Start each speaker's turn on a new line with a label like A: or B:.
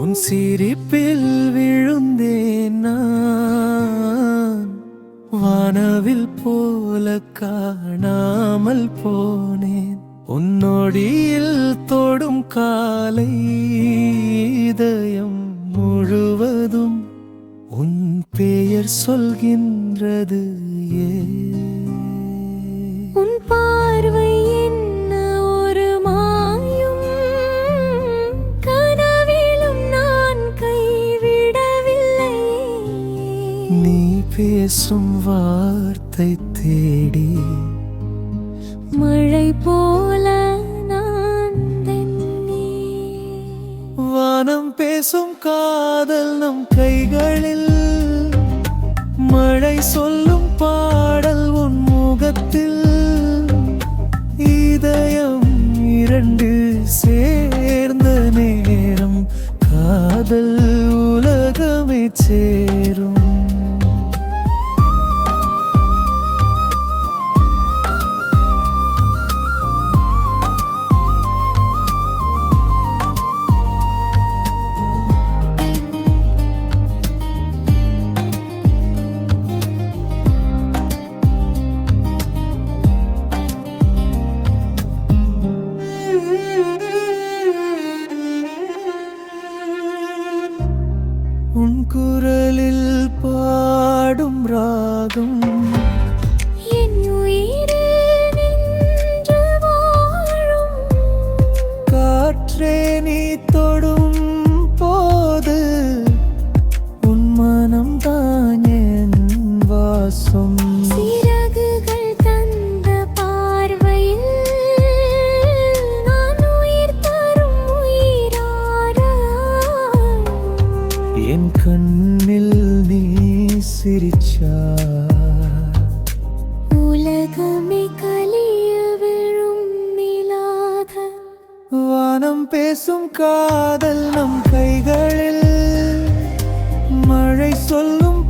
A: உன் சிரிப்பில் விழுந்தேன் நான். வானவில் போல காணாமல் போனேன். உன்னொடியில் தொடும் காலை இதயம் முழுவதும் உன் பெயர் சொல்கின்ற பேசும் வார்த்தை தேடி.
B: மழை போல நான்
A: வானம் பேசும் காதல் நம் கைகளில். மழை சொல்லும் பாடல் உன் முகத்தில். இதயம் இரண்டு சேர்ந்த நேரம். காதல் உலகமே சேரும். உன் குரலில் பாடும் ராகம். காற்றே நீ தொடும் போது உன் மனம் தான் என் வாசம். என் கண்ணில் நீ சிரிச்சா?
B: உலகமே கலிய விழும் நிலாக
A: வானம் பேசும் காதல் நம் கைகளில். மழை சொல்லும்